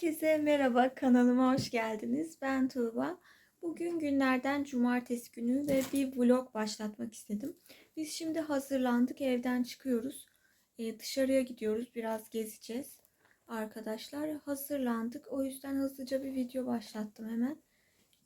Herkese merhaba, kanalıma hoş geldiniz. Ben Tuğba. Bugün günlerden cumartesi günü ve bir vlog başlatmak istedim. Biz şimdi hazırlandık, evden çıkıyoruz. Ee, dışarıya gidiyoruz, biraz gezeceğiz. Arkadaşlar hazırlandık. O yüzden hızlıca bir video başlattım hemen.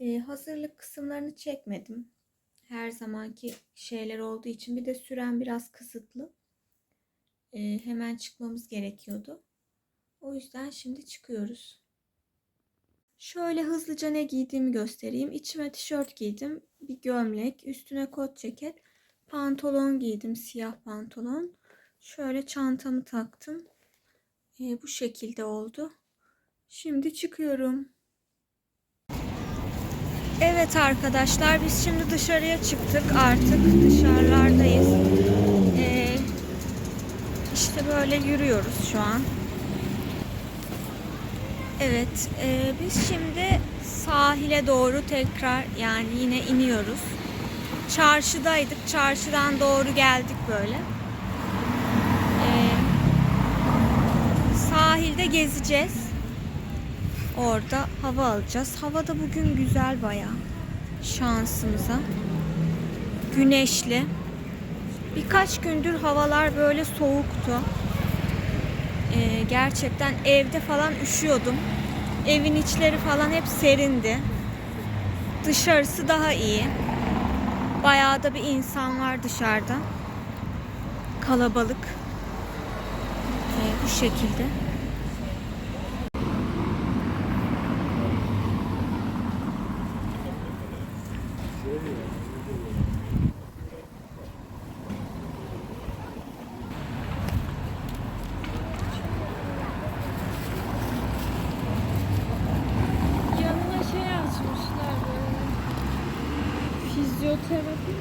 Ee, hazırlık kısımlarını çekmedim. Her zamanki şeyler olduğu için bir de süren biraz kısıtlı. Ee, hemen çıkmamız gerekiyordu. O yüzden şimdi çıkıyoruz. Şöyle hızlıca ne giydiğimi göstereyim. İçime tişört giydim. Bir gömlek. Üstüne kot ceket. Pantolon giydim. Siyah pantolon. Şöyle çantamı taktım. Ee, bu şekilde oldu. Şimdi çıkıyorum. Evet arkadaşlar biz şimdi dışarıya çıktık artık dışarılardayız. Ee, işte böyle yürüyoruz şu an. Evet, e, biz şimdi sahile doğru tekrar yani yine iniyoruz. Çarşıdaydık, çarşıdan doğru geldik böyle. E, sahilde gezeceğiz. Orada hava alacağız. Hava da bugün güzel baya. Şansımıza. Güneşli. Birkaç gündür havalar böyle soğuktu. Ee, gerçekten evde falan üşüyordum. Evin içleri falan hep serindi. Dışarısı daha iyi. Bayağı da bir insan var dışarıda. Kalabalık. Ee, bu şekilde. Yanına şey açmışlar böyle. Fizyoterapi mi?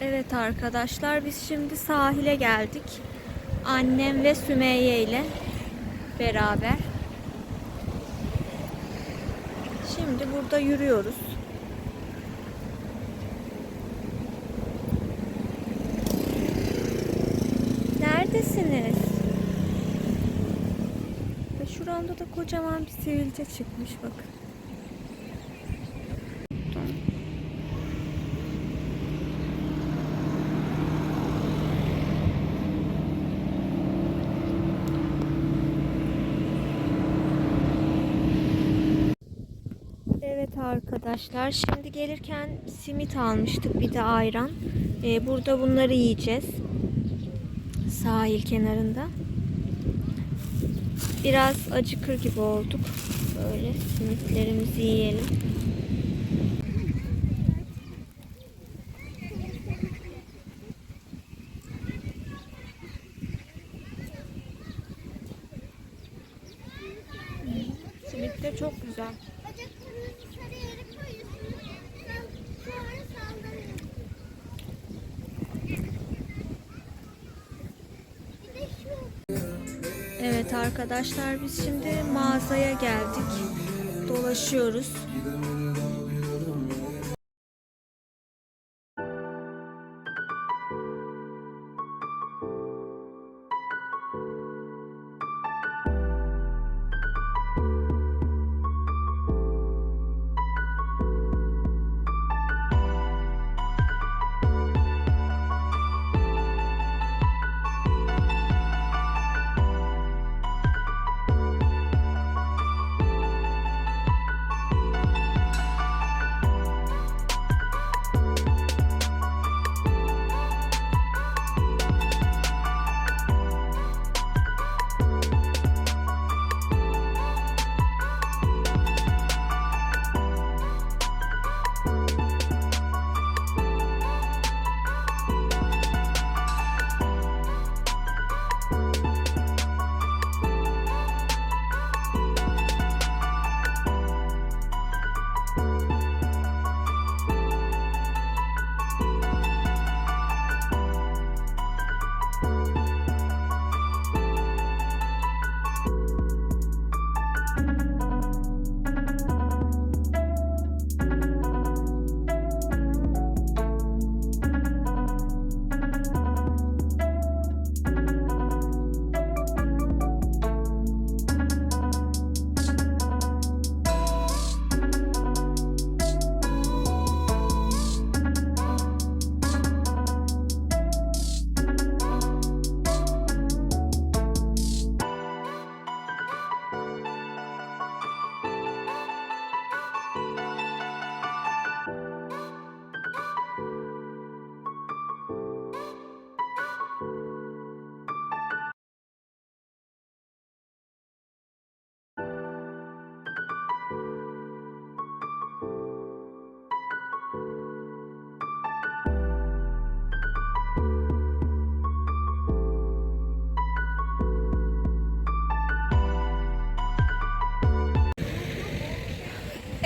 Evet arkadaşlar biz şimdi sahile geldik. Annem ve Sümeyye ile beraber. Şimdi burada yürüyoruz. Neredesiniz? Ve şuramda da kocaman bir sivilce çıkmış bakın. Evet arkadaşlar şimdi gelirken simit almıştık bir de ayran. Ee, burada bunları yiyeceğiz. Sahil kenarında. Biraz acıkır gibi olduk. Böyle simitlerimizi yiyelim. Simit de çok güzel. Bacaklarını dışarı yere koyuyorsun. Sen sonra saldırıyorsun. Bir de şu. Evet arkadaşlar biz şimdi mağazaya geldik. Dolaşıyoruz.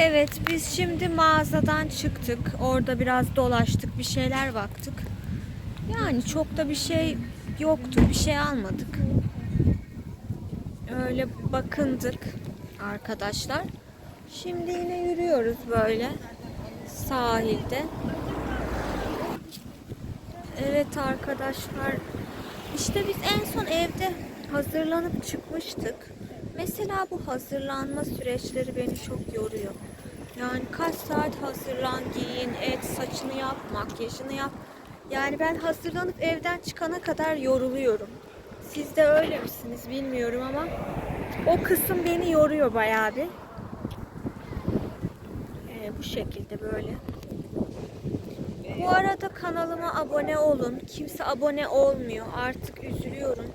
Evet biz şimdi mağazadan çıktık. Orada biraz dolaştık. Bir şeyler baktık. Yani çok da bir şey yoktu. Bir şey almadık. Öyle bakındık arkadaşlar. Şimdi yine yürüyoruz böyle sahilde. Evet arkadaşlar. İşte biz en son evde hazırlanıp çıkmıştık. Mesela bu hazırlanma süreçleri beni çok yoruyor. Yani kaç saat hazırlan, giyin, et, saçını yap, makyajını yap. Yani ben hazırlanıp evden çıkana kadar yoruluyorum. Siz de öyle misiniz bilmiyorum ama o kısım beni yoruyor bayağı bir. Ee, bu şekilde böyle. Bu arada kanalıma abone olun. Kimse abone olmuyor. Artık üzülüyorum.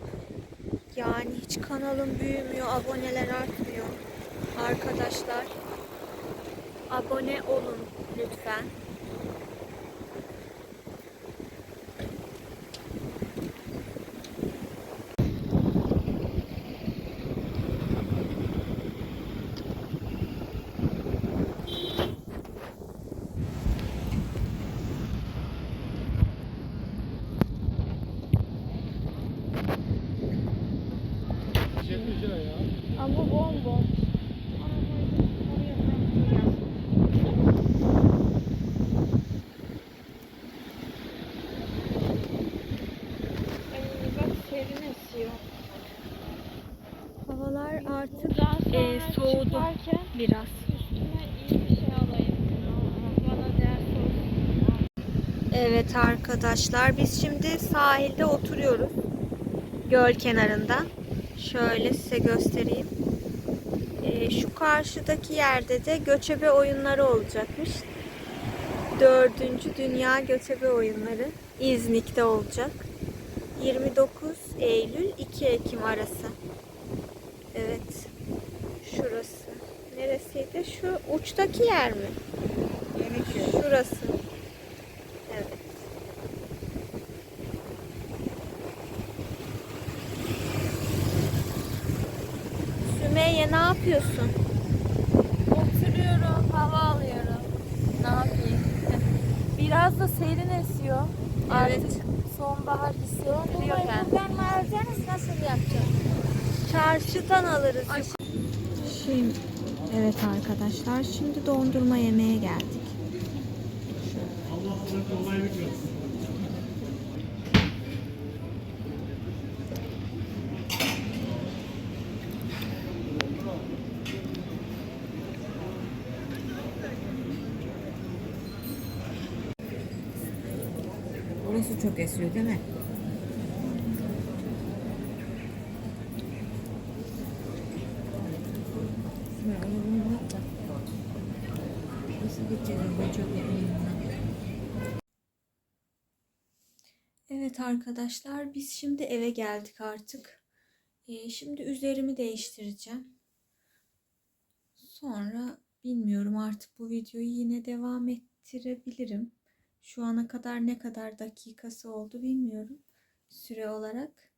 Yani hiç kanalım büyümüyor, aboneler artmıyor. Arkadaşlar abone olun lütfen. Ama bomboş. Ay bak serin esiyor. Havalar artık Daha sonra çıkarken biraz. üstüme iyi bir şey alayım. Bana ders olsun. Evet arkadaşlar biz şimdi sahilde oturuyoruz. Göl kenarında. Şöyle size göstereyim. Ee, şu karşıdaki yerde de göçebe oyunları olacakmış. Dördüncü Dünya Göçebe Oyunları İznik'te olacak. 29 Eylül 2 Ekim arası. Evet. Şurası. Neresiydi? Şu uçtaki yer mi? Şurası. Evet. Sümeyye ne yapıyorsun? Oturuyorum, hava alıyorum. Ne yapayım? Biraz da serin esiyor. Artık sonbahar hissettiriyor kendini. Ben alacağınız nasıl yapacağım? Çarşıdan alırız. Şimdi evet arkadaşlar şimdi dondurma yemeye geldik. Orası çok esiyor değil mi? Şimdi onu bunu bırak da. Nasıl gideceğiz? Ben çok yakınım Evet arkadaşlar biz şimdi eve geldik artık. Ee, şimdi üzerimi değiştireceğim. Sonra bilmiyorum artık bu videoyu yine devam ettirebilirim. Şu ana kadar ne kadar dakikası oldu bilmiyorum süre olarak.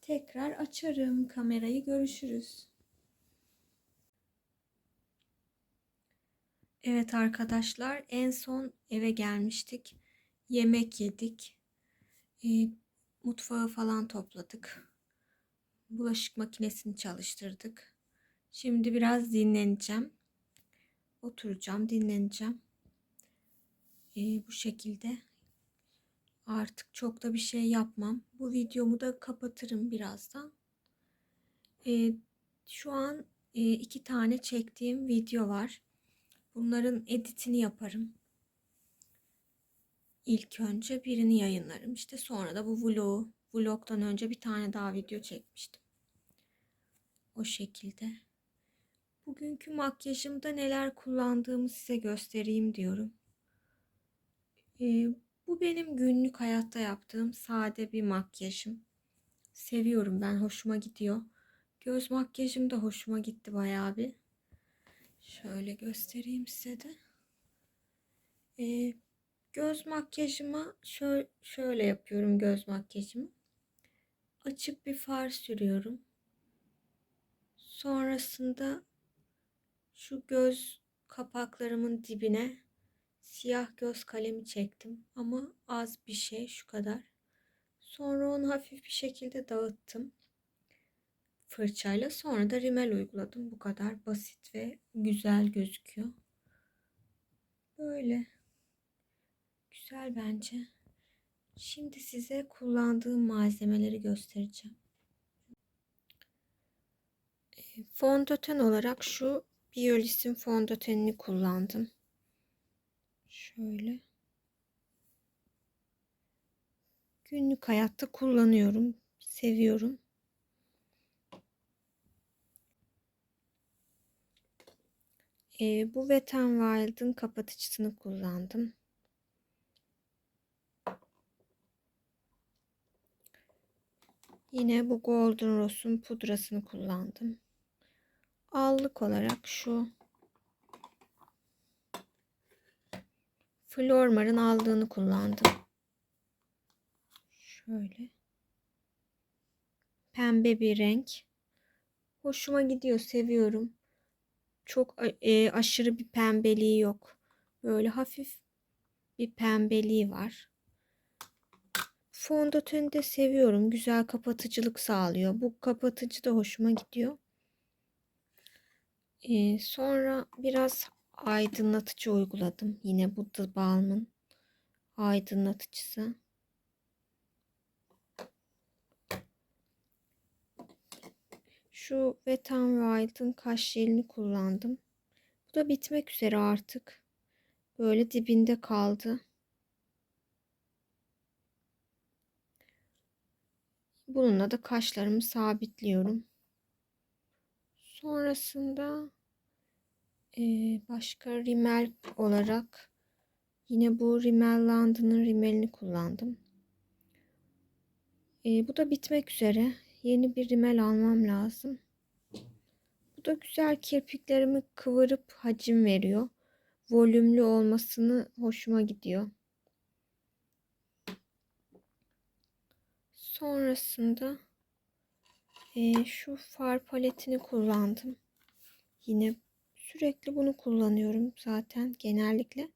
Tekrar açarım kamerayı görüşürüz. Evet arkadaşlar en son eve gelmiştik. Yemek yedik. E, mutfağı falan topladık. Bulaşık makinesini çalıştırdık. Şimdi biraz dinleneceğim. Oturacağım, dinleneceğim. E, bu şekilde. Artık çok da bir şey yapmam. Bu videomu da kapatırım birazdan. E, şu an e, iki tane çektiğim video var. Bunların editini yaparım. İlk önce birini yayınlarım. İşte sonra da bu vlogu, vlogdan önce bir tane daha video çekmiştim. O şekilde. Bugünkü makyajımda neler kullandığımı size göstereyim diyorum. Ee, bu benim günlük hayatta yaptığım sade bir makyajım. Seviyorum ben, hoşuma gidiyor. Göz makyajım da hoşuma gitti bayağı bir. Şöyle göstereyim size de. Ee, göz makyajıma şöyle, şöyle yapıyorum göz makyajımı. Açık bir far sürüyorum. Sonrasında şu göz kapaklarımın dibine siyah göz kalemi çektim ama az bir şey şu kadar. Sonra onu hafif bir şekilde dağıttım fırçayla. Sonra da rimel uyguladım. Bu kadar basit ve güzel gözüküyor. Böyle. Güzel bence. Şimdi size kullandığım malzemeleri göstereceğim. E, Fondöten olarak şu Biolis'in fondötenini kullandım. Şöyle. Günlük hayatta kullanıyorum. Seviyorum. E, bu Wet n Wild'ın kapatıcısını kullandım. Yine bu Golden Rose'un pudrasını kullandım. Allık olarak şu Flormar'ın aldığını kullandım. Şöyle. Pembe bir renk. Hoşuma gidiyor, seviyorum. Çok a- e, aşırı bir pembeliği yok. Böyle hafif bir pembeliği var. Fondöteni de seviyorum. Güzel kapatıcılık sağlıyor. Bu kapatıcı da hoşuma gidiyor. Ee, sonra biraz aydınlatıcı uyguladım. Yine bu The Balm'ın aydınlatıcısı. Şu Wet n Wild'ın kaş jelini kullandım. Bu da bitmek üzere artık. Böyle dibinde kaldı. Bununla da kaşlarımı sabitliyorum. Sonrasında eee, başka rimel olarak yine bu Rimmel London'ın rimelini kullandım. Eee, bu da bitmek üzere. Yeni bir rimel almam lazım. Bu da güzel kirpiklerimi kıvırıp hacim veriyor. Volümlü olmasını hoşuma gidiyor. Sonrasında eee, şu far paletini kullandım. Yine sürekli bunu kullanıyorum zaten genellikle.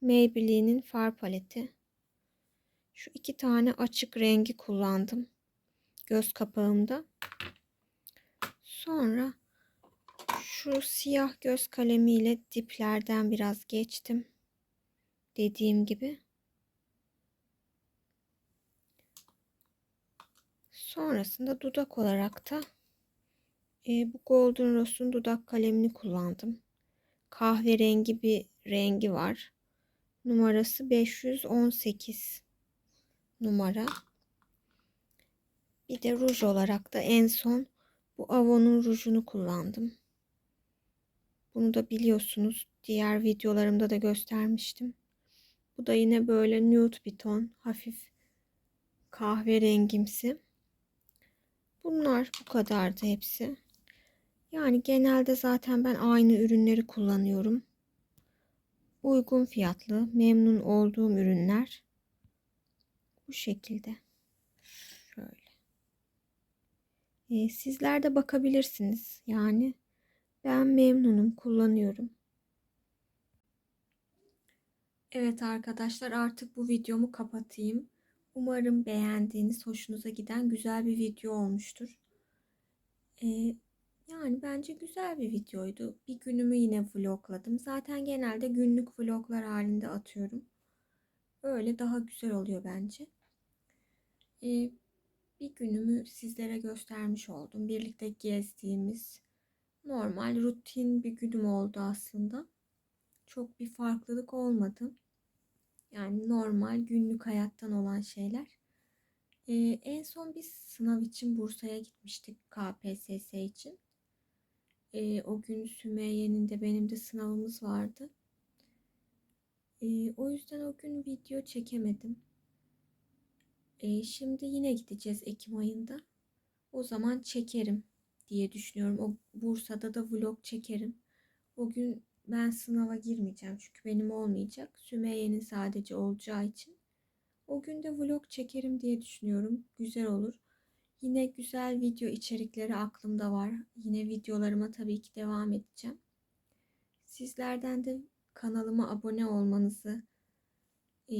Maybelline'in far paleti. Şu iki tane açık rengi kullandım. Göz kapağımda. Sonra şu siyah göz kalemiyle diplerden biraz geçtim. Dediğim gibi. Sonrasında dudak olarak da e, bu Golden Rose'un dudak kalemini kullandım. Kahverengi bir rengi var. Numarası 518 numara. Bir de ruj olarak da en son bu Avon'un rujunu kullandım. Bunu da biliyorsunuz. Diğer videolarımda da göstermiştim. Bu da yine böyle nude bir ton. Hafif kahverengimsi. Bunlar bu kadardı hepsi. Yani genelde zaten ben aynı ürünleri kullanıyorum. Uygun fiyatlı, memnun olduğum ürünler. Bu şekilde. Şöyle. Ee, sizler de bakabilirsiniz. Yani ben memnunum, kullanıyorum. Evet arkadaşlar artık bu videomu kapatayım. Umarım beğendiğiniz, hoşunuza giden güzel bir video olmuştur. Ee, yani bence güzel bir videoydu. Bir günümü yine vlogladım. Zaten genelde günlük vloglar halinde atıyorum. Öyle daha güzel oluyor bence. Ee, bir günümü sizlere göstermiş oldum. Birlikte gezdiğimiz normal rutin bir günüm oldu aslında. Çok bir farklılık olmadı. Yani normal günlük hayattan olan şeyler. Ee, en son biz sınav için Bursa'ya gitmiştik KPSS için. Ee, o gün Sümeyye'nin de benim de sınavımız vardı. Ee, o yüzden o gün video çekemedim. Ee, şimdi yine gideceğiz Ekim ayında. O zaman çekerim diye düşünüyorum. O Bursa'da da vlog çekerim. O gün ben sınava girmeyeceğim çünkü benim olmayacak. Sümeyye'nin sadece olacağı için. O gün de vlog çekerim diye düşünüyorum. Güzel olur. Yine güzel video içerikleri aklımda var. Yine videolarıma tabii ki devam edeceğim. Sizlerden de kanalıma abone olmanızı e,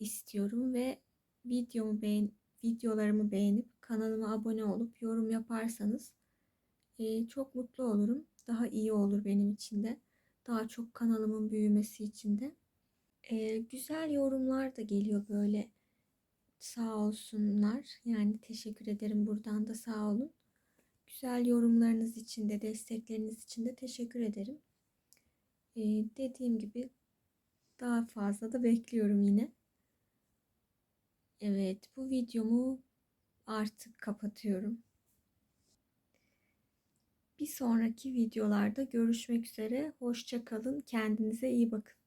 istiyorum ve videomu beğen videolarımı beğenip kanalıma abone olup yorum yaparsanız e, çok mutlu olurum. Daha iyi olur benim için de. Daha çok kanalımın büyümesi için de. E, güzel yorumlar da geliyor böyle. Sağ olsunlar. Yani teşekkür ederim buradan da sağ olun. Güzel yorumlarınız için de destekleriniz için de teşekkür ederim. E, dediğim gibi daha fazla da bekliyorum yine. Evet, bu videomu artık kapatıyorum. Bir sonraki videolarda görüşmek üzere. Hoşça kalın. Kendinize iyi bakın.